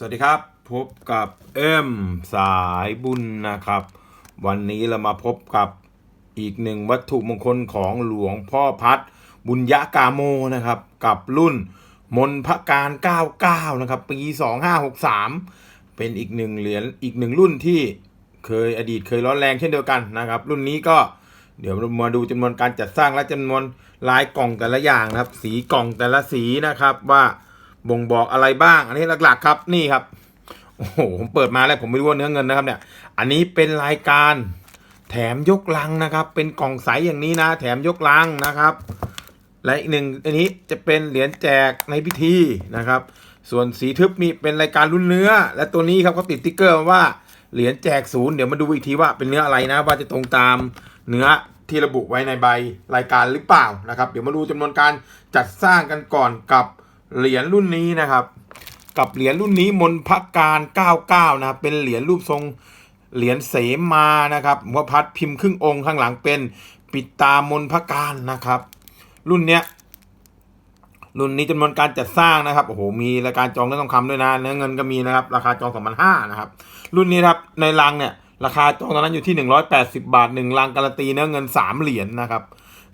สวัสดีครับ พบกับเอ็มสายบุญนะครับ วันนี้เรามาพบกับอีกหนึ่งวัตถุมงคลของหลวงพ่อพัดบุญยะกาโมนะครับ กับรุ่นมนพการ 99 นะครับ ปี 2563 เป็นอีกหนึ่งเหรียญอีกหนึ่งรุ่นที่เคยอดีตเคยร้อนแรงเช่นเดียวกันนะครับ รุ่นนี้ก็เดี๋ยวเรามาดูจำนวนการจัดสร้างและจำนวนลายกล่องแต่ละอย่างนะครับ สีกล่องแต่ละสีนะครับว่า บ่งบอกอะไรบ้าง อันนี้หลักๆ ครับนี่ครับโอ้โหผมเปิดมาแล้วผมไม่รู้ว่าเนื้อเงินนะครับเนี่ยอันนี้เป็นรายการแถมยกลังนะครับ เป็นกล่องใสอย่างนี้นะ แถมยกลังนะครับ และอีกหนึ่งอันนี้จะเป็นเหรียญแจกในพิธีนะครับ ส่วนสีทึบนี่เป็นรายการรุ่นเนื้อ และตัวนี้ครับเขาติดติ๊กเกอร์มาว่าเหรียญแจกศูนย์เดี๋ยวมาดูอีกทีว่าเป็นเนื้ออะไรนะ ว่าจะตรงตามเนื้อที่ระบุไว้ในใบรายการหรือเปล่านะครับ เดี๋ยวมาดูจำนวนการจัดสร้างกันก่อนกับ เหรียญรุ่นนี้นะครับ กับเหรียญรุ่นนี้มนพการ 99 นะครับเป็นเหรียญรูปทรงเหรียญเสมานะครับหลวงพ่อพัดพิมพ์ครึ่งองค์ข้างหลังเป็นปิดตามนพการนะครับ รุ่นเนี้ยรุ่นนี้จำนวนการจัดสร้างนะครับโอ้โหมีรายการจองเนื้อทองคำด้วยนะเนื้อเงินก็มีนะครับ ราคาจอง2,500นห้านะครับ รุ่นนี้ครับในลังเนี่ยราคาจองตอนนั้นอยู่ที่ 180 บาท1ลังการันตีเนื้อเงิน 3 เหรียญนะครับ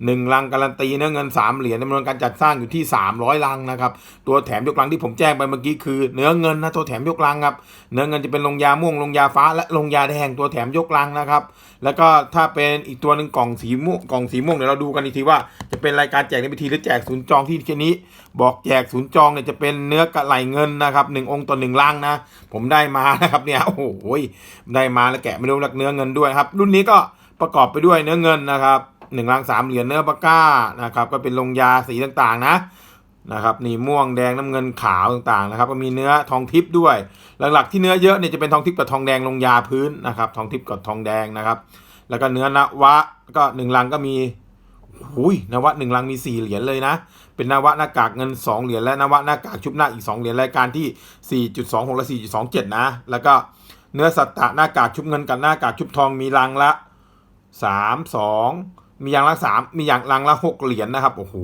1ลังการันตีเนื้อเงิน 3 เหรียญจำนวนการจัดสร้างอยู่ที่ 300 ลังนะครับ ตัวแถมยกลังที่ผมแจ้งไปเมื่อกี้คือ เนื้อเงินนะตัวแถมยกลังครับ เนื้อเงินจะเป็นลงยาม่วงลงยาฟ้าและลงยาแดงตัวแถมยกลังนะครับ แล้วก็ถ้าเป็นอีกตัวหนึ่งกล่องสีม่วงกล่องสีม่วงเดี๋ยวเราดูกันอีกทีว่าจะเป็นรายการแจกในพิธีหรือแจกศูนย์จองที่แค่นี้ บอกแจกศูนย์จองเนี่ยจะเป็นเนื้อกระไหลเงินนะครับหนึ่งองค์ต่อหนึ่งลังนะผมได้มานะครับเนี่ยโอ้โหได้มาแล้วแกะไม่รู้ลักเนื้อเงินด้วยครับ รุ่นนี้ก็ประกอบไปด้วยเนื้อเงินนะครับ หนึ่งลังสามเหรียญเนื้อปากก้านะครับก็เป็นลงยาสีต่างๆนะนะครับนี่ม่วงแดงน้ำเงินขาวต่างๆนะครับก็มีเนื้อทองทิพย์ด้วย หลักๆที่เนื้อเยอะเนี่ยจะเป็นทองทิพย์กับทองแดงลงยาพื้นนะครับทองทิพย์กับทองแดงนะครับ แล้วก็เนื้อนวะก็หนึ่งลังก็มีหุยนวะหนึ่งลังมีสี่เหรียญเลยนะ เป็นนวะหน้ากากเงินสองเหรียญและนวะหน้ากากชุบหน้าอีกสองเหรียญรายการที่สี่จุดสองหกและสี่จุดสองเจ็ดนะ แล้วก็เนื้อสัตตะหน้ากากชุบเงินกับหน้ากากชุบทองมีลังละสา มีอย่างละสามมีอย่างลังละหกเหรียญนะครับโอ้โห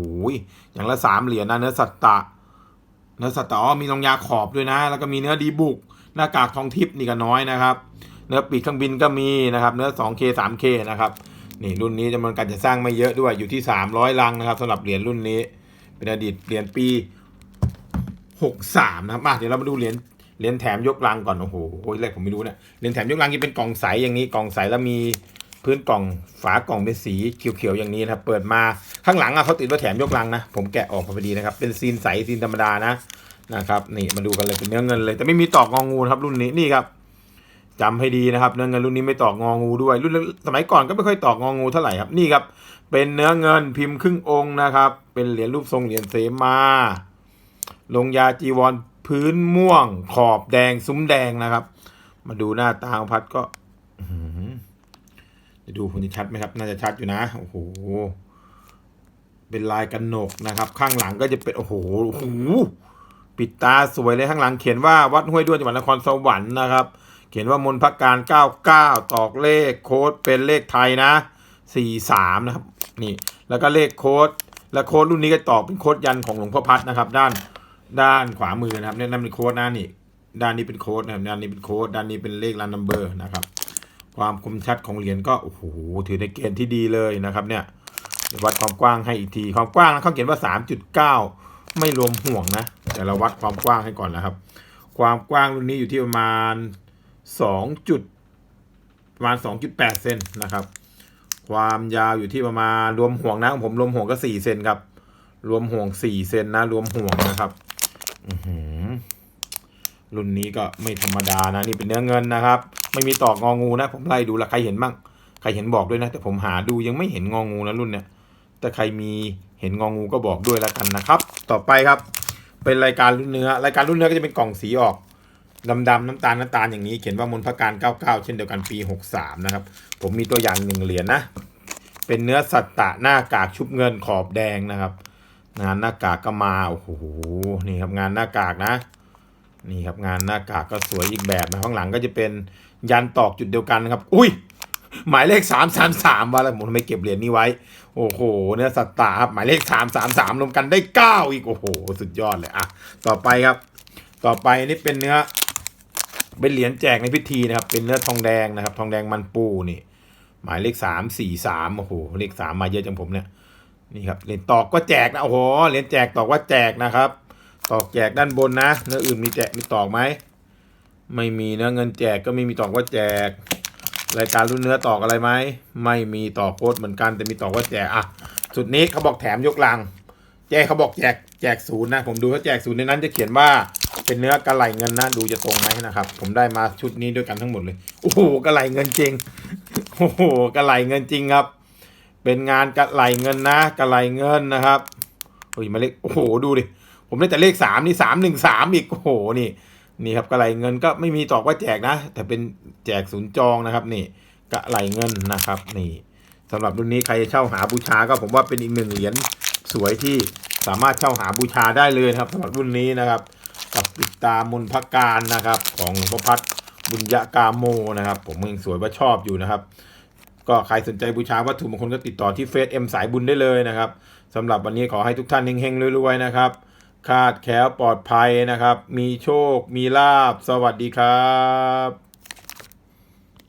อย่างละสามเหรียญนะเนื้อสัตตะ เนื้อสัตว์ต่อมีลงยาขอบด้วยนะ แล้วก็มีเนื้อดีบุก หน้ากากทองทิพย์นี่ก็น้อยนะครับ เนื้อปีกเครื่องบินก็มีนะครับ เนื้อ 2K 3K นะครับนี่รุ่นนี้จำนวนการจะสร้างไม่เยอะด้วยอยู่ที่ 300 ลังนะครับสำหรับเหรียญรุ่นนี้ เป็นอดีตเหรียญปี 63 นะครับมาเดี๋ยวเรามาดูเหรียญเหรียญแถมยกลังก่อนโอ้โหโอ้ยแรกผมไม่รู้เนี่ยเหรียญแถมยกลังจะเป็นกล่องใสอย่างนี้กล่องใสแล้วมี พื้นกล่องฝากล่องเป็นสีเขียวๆอย่างนี้นะครับ เปิดมาข้างหลังอะเขาติดว่าแถมยกลังนะ ผมแกะออกพอดีนะครับ เป็นซีนใสซีนธรรมดานะนะครับนี่มาดูกันเลยเป็นเนื้อเงินเลยแต่ไม่มีตอกงองูนครับรุ่นนี้นี่ครับจำให้ดีนะครับเนื้อเงินรุ่นนี้ไม่ตอกงองูด้วย รุ่นสมัยก่อนก็ไม่ค่อยตอกงองูเท่าไหร่ครับนี่ครับ เป็นเนื้อเงินพิมพ์ครึ่งองค์นะครับ เป็นเหรียญรูปทรงเหรียญเสมา ลงยาจีวรพื้นม่วง ขอบแดงซุ้มแดงนะครับ มาดูหน้าตาของพัดก็อื จะดูคุณจะชัดไหมครับ น่าจะชัดอยู่นะ โอ้โห เป็นลายกันหนกนะครับ ข้างหลังก็จะเป็น โอ้โหโอ้โหปิดตาสวยเลยข้างหลังเขียนว่าวัดห้วยด้วนจังหวัดนครสวรรค์นะครับ เขียนว่ามนพักการ 99 ตอกเลขโค้ดเป็นเลขไทยนะ 43 นะครับ นี่ แล้วก็เลขโค้ด และโค้ดรุ่นนี้ก็ตอกเป็นโค้ดยันของหลวงพ่อพัดนะครับ ด้านด้านขวามือนะครับเนี่ยนั่นเป็นโค้ดนะนี่ ด้านนี้เป็นโค้ดนะครับด้านนี้เป็นโค้ดด้านนี้เป็นเลขรันนัมเบอร์นะครับ ความคมชัดของเหรียญก็โอ้โหถือในเกณฑ์ที่ดีเลยนะครับเนี่ยวัดความกว้างให้อีกทีความกว้างนะเขาเขียนว่า 3.9 ไม่รวมห่วงนะ แต่เราวัดความกว้างให้ก่อนนะครับ ความกว้างรุ่นนี้อยู่ที่ประมาณ2จุดประมาณ 2.8 เซนนะครับ ความยาวอยู่ที่ประมาณรวมห่วงนะผมรวมห่วงก็ 4 เซนครับ รวมห่วง 4 เซนนะ รวมห่วงนะครับ อื รุ่นนี้ก็ไม่ธรรมดานะนี่เป็นเนื้อเงินนะครับ ไม่มีตอกงองูนะ ผมไล่ดูละใครเห็นบ้างใครเห็นบอกด้วยนะ แต่ผมหาดูยังไม่เห็นงองูนะรุ่นเนี้ยถ้าใครมีเห็นงองูก็บอกด้วยแล้วกันนะครับ ต่อไปครับ เป็นรายการรุ่นเนื้อรายการรุ่นเนื้อก็จะเป็นกล่องสีออกดำๆน้ำตาลน้ำตาลอย่างนี้เขียนว่ามนพการ 99 เช่นเดียวกันปี 63 นะครับ ผมมีตัวอย่างหนึ่งเหรียญนะเป็นเนื้อสัตตะหน้ากากชุบเงินขอบแดงนะครับ งานหน้ากากก็มาโอ้โหนี่ครับงานหน้ากากนะ นี่ครับงานหน้ากากก็สวยอีกแบบนะข้างหลังก็จะเป็นยันตอกจุดเดียวกันนะครับ อุ้ยหมายเลขสามสามสามว่าแล้วผมทำไมเก็บเหรียญนี้ไว้ โอ้โหเนื้อสัตตาครับหมายเลขสามสามสามรวมกันได้เก้าอีก โอ้โห สุดยอดเลยอะต่อไปครับ ต่อไปนี่เป็นเนื้อ เป็นเหรียญแจกในพิธีนะครับ เป็นเนื้อทองแดงนะครับ ทองแดงมันปูนี่ หมายเลขสามสี่สามโอ้โหเลขสามมาเยอะจังผมเนี่ยนี่ครับเหรียญตอกก็แจกนะโอ้โหเหรียญแจกตอกว่าแจกนะครับ ตอกแจกด้านบนนะ เนื้ออื่นมีแจกมีตอกไหม ไม่มีเนื้อเงินแจกก็ไม่มีตอกว่าแจก รายการรุ่นเนื้อตอกอะไรไหม ไม่มีตอกโค้ดเหมือนกันแต่มีตอกว่าแจกอะสุดนี้เขาบอกแถมยกลัง แจกเขาบอกแจกแจกศูนย์นะ ผมดูเขาแจกศูนย์ในนั้นจะเขียนว่าเป็นเนื้อกระไหลเงินนะ ดูจะตรงไหมนะครับ ผมได้มาชุดนี้ด้วยกันทั้งหมดเลย โอ้โหกระไหลเงินจริง โอ้โหกระไหลเงินจริงครับ เป็นงานกระไหลเงินนะกระไหลเงินนะครับโอ้ยมาเลขโอ้โหดูดิ ผมได้แต่เลขสามนี่สามหนึ่งสามอีกโอ้โหนี่นี่ครับกระไหลเงินก็ไม่มีตอกว่าแจกนะ แต่เป็นแจกศูนย์จองนะครับ นี่กระไหลเงินนะครับ นี่สำหรับรุ่นนี้ใครจะเช่าหาบูชาก็ผมว่าเป็นอีกหนึ่งเหรียญสวยที่สามารถเช่าหาบูชาได้เลยนะครับสำหรับรุ่นนี้นะครับ กับปิดตามนพักการนะครับ ของหลวงพ่อพัดบุญญากาโมนะครับ ผมยังสวยว่าชอบอยู่นะครับ ก็ใครสนใจบูชาวัตถุมงคลก็ติดต่อที่เฟซเอ็มสายบุญได้เลยนะครับสำหรับวันนี้ขอให้ทุกท่านเฮงๆรวยๆนะครับ คาดแขวปลอดภัยนะครับ มีโชค มีลาบ สวัสดีครับ